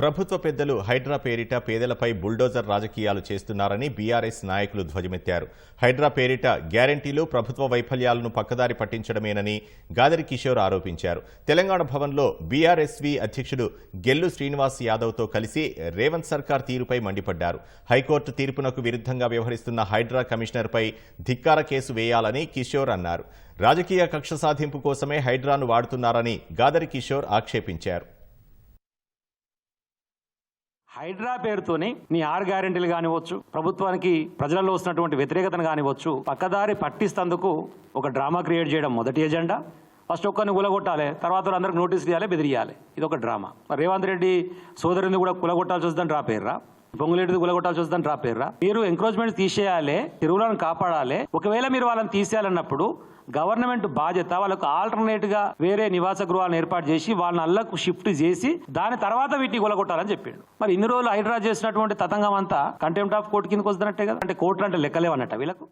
ప్రభుత్వ పెద్దలు హైడ్రా పేరిట పేదలపై బుల్డోజర్ రాజకీయాలు చేస్తున్నారని బీఆర్ఎస్ నాయకులు ధ్వజమెత్తారు. హైడ్రా పేరిట గ్యారంటీలు ప్రభుత్వ వైఫల్యాలను పక్కదారి పట్టించడమేనని గాదరి కిషోర్ ఆరోపించారు. తెలంగాణ భవన్లో బీఆర్ఎస్వి అధ్యక్షుడు గెల్లు శ్రీనివాస్ యాదవ్తో కలిసి రేవంత్ సర్కార్ తీరుపై మండిపడ్డారు. హైకోర్టు తీర్పునకు విరుద్ధంగా వ్యవహరిస్తున్న హైడ్రా కమిషనర్పై ధిక్కార కేసు వేయాలని కిషోర్ అన్నారు. రాజకీయ కక్ష సాధింపు కోసమే హైడ్రాను వాడుతున్నారని గాదరి కిషోర్ ఆక్షేపించారు. హైడ్రా పేరుతోని నీ ఆరు గ్యారెంటీలు కానివచ్చు ప్రభుత్వానికి ప్రజలలో వస్తున్నటువంటి వ్యతిరేకతను కానివచ్చు పక్కదారి పట్టిస్తందుకు ఒక డ్రామా క్రియేట్ చేయడం మొదటి ఎజెండా. ఫస్ట్ ఒక్కరిని కులగొట్టాలి తర్వాత అందరికి నోటీస్ ఇవ్వాలి బెదిరియాలి ఇది ఒక డ్రామా. మరి రేవంత్ రెడ్డి సోదరుని కూడా కులగొట్టాల్సి వస్తుందని రా పేర్రా? పొంగులేటిది కులగొట్టాల్సి వస్తుందని రా పేర్రా? మీరు ఎంక్రోచ్మెంట్ తీసేయాలి చెరువులను కాపాడాలి. ఒకవేళ మీరు వాళ్ళని తీసేయాలన్నప్పుడు గవర్నమెంట్ బాధ్యత వాళ్ళకు ఆల్టర్నేట్గా వేరే నివాస గృహాలను ఏర్పాటు చేసి వాళ్ళని అల్లకు షిఫ్ట్ చేసి దాని తర్వాత వీటిని కొలగొట్టాలని చెప్పాడు. మరి ఇన్ని రోజులు హైడ్రా చేసినటువంటి తతంగం అంతా కంటెంప్ట్ ఆఫ్ కోర్టు కిందకు వస్తున్నట్టే కదా? అంటే కోర్టు అంటే లెక్కలేవన్నట్ట వీళ్ళకు?